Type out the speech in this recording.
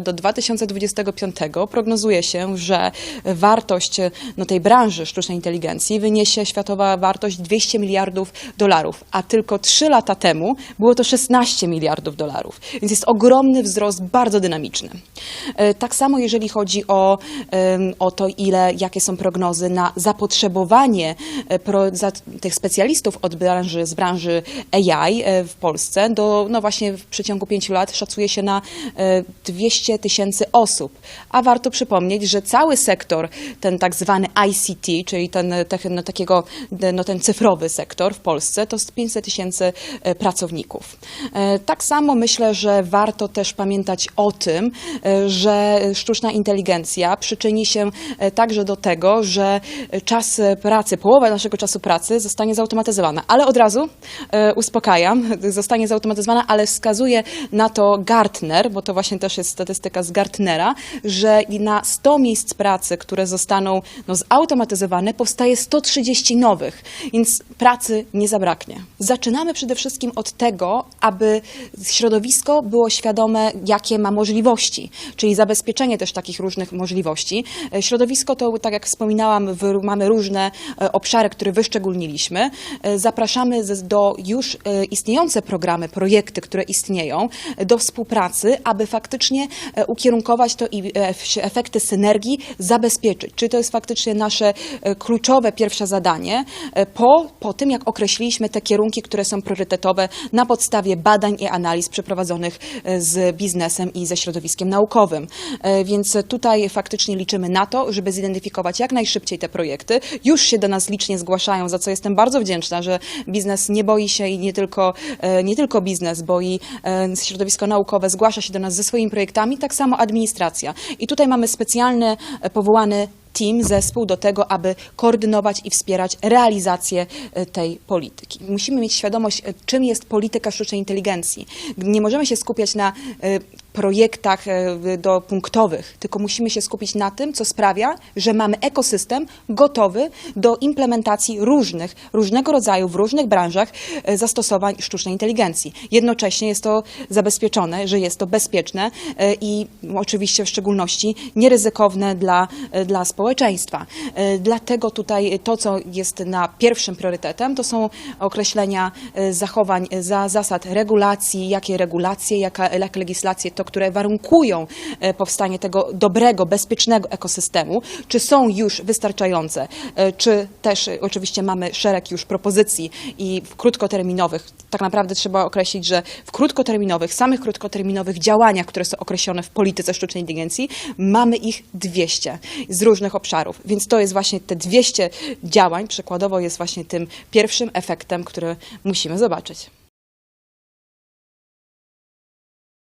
Do 2025 prognozuje się, że wartość no, tej branży sztucznej inteligencji wyniesie światowa wartość 200 miliardów dolarów, a tylko 3 lata temu było to 16 miliardów dolarów. Więc jest ogromny wzrost, bardzo dynamiczny. E, Tak samo jeżeli chodzi o, o to, ile, jakie są prognozy na zapotrzebowanie e, pro, za, tych specjalistów od branży, z branży AI e, w Polsce, do, no właśnie w przeciągu pięciu lat szacuje się na e, 200 tysięcy osób. A warto przypomnieć, że cały sektor, ten tak zwany ICT, czyli ten, no, takiego, no, ten cyfrowy sektor w Polsce, to jest 500 tysięcy e, pracowników. E, Tak samo myślę, że warto też pamiętać o tym, e, że sztuczna inteligencja przyczyni się także do tego, że czas pracy, połowa naszego czasu pracy zostanie zautomatyzowana. Ale od razu uspokajam, zostanie zautomatyzowana, ale wskazuje na to Gartner, bo to właśnie też jest statystyka z Gartnera, że na 100 miejsc pracy, które zostaną no, zautomatyzowane, powstaje 130 nowych, więc pracy nie zabraknie. Zaczynamy przede wszystkim od tego, aby środowisko było świadome, jakie ma możliwości, czyli zabezpieczenie też takich różnych możliwości. E, Środowisko to, tak jak wspominałam, mamy różne e, obszary, które wyszczególniliśmy. E, Zapraszamy do już istniejące programy, projekty, które istnieją, do współpracy, aby faktycznie ukierunkować to i e, efekty synergii zabezpieczyć. Czy to jest faktycznie nasze e, kluczowe pierwsze zadanie e, po, po tym, jak określiliśmy te kierunki, które są priorytetowe na podstawie badań i analiz przeprowadzonych e, z biznesem i ze środowiskiem naukowym. E, Więc tutaj faktycznie liczymy na to, żeby zidentyfikować jak najszybciej te projekty. Już się do nas licznie zgłaszają, za co jestem bardzo wdzięczna, że biznes nie boi się i nie tylko, e, nie tylko biznes, bo i e, środowisko naukowe zgłasza się do nas ze swoimi projektami, tak samo administracja. I tutaj mamy specjalny e, powołany team, zespół do tego, aby koordynować i wspierać realizację e, tej polityki. Musimy mieć świadomość, e, czym jest polityka sztucznej inteligencji. Nie możemy się skupiać na projektach e, do punktowych, tylko musimy się skupić na tym, co sprawia, że mamy ekosystem gotowy do implementacji różnych, różnego rodzaju, w różnych branżach e, zastosowań sztucznej inteligencji. Jednocześnie jest to zabezpieczone, że jest to bezpieczne e, i oczywiście w szczególności nieryzykowne dla, dla społeczeństwa. Dlatego tutaj to, co jest na pierwszym priorytetem, to są określenia zachowań za zasad regulacji, jakie regulacje, jaka, jakie legislacje to, które warunkują e, powstanie tego dobrego, bezpiecznego ekosystemu, czy są już wystarczające, e, czy też e, oczywiście mamy szereg już propozycji i w krótkoterminowych, tak naprawdę trzeba określić, że w krótkoterminowych, samych krótkoterminowych działaniach, które są określone w polityce sztucznej inteligencji, mamy ich 200 z różnych obszarów. Więc to jest właśnie te 200 działań, przykładowo jest właśnie tym pierwszym efektem, który musimy zobaczyć.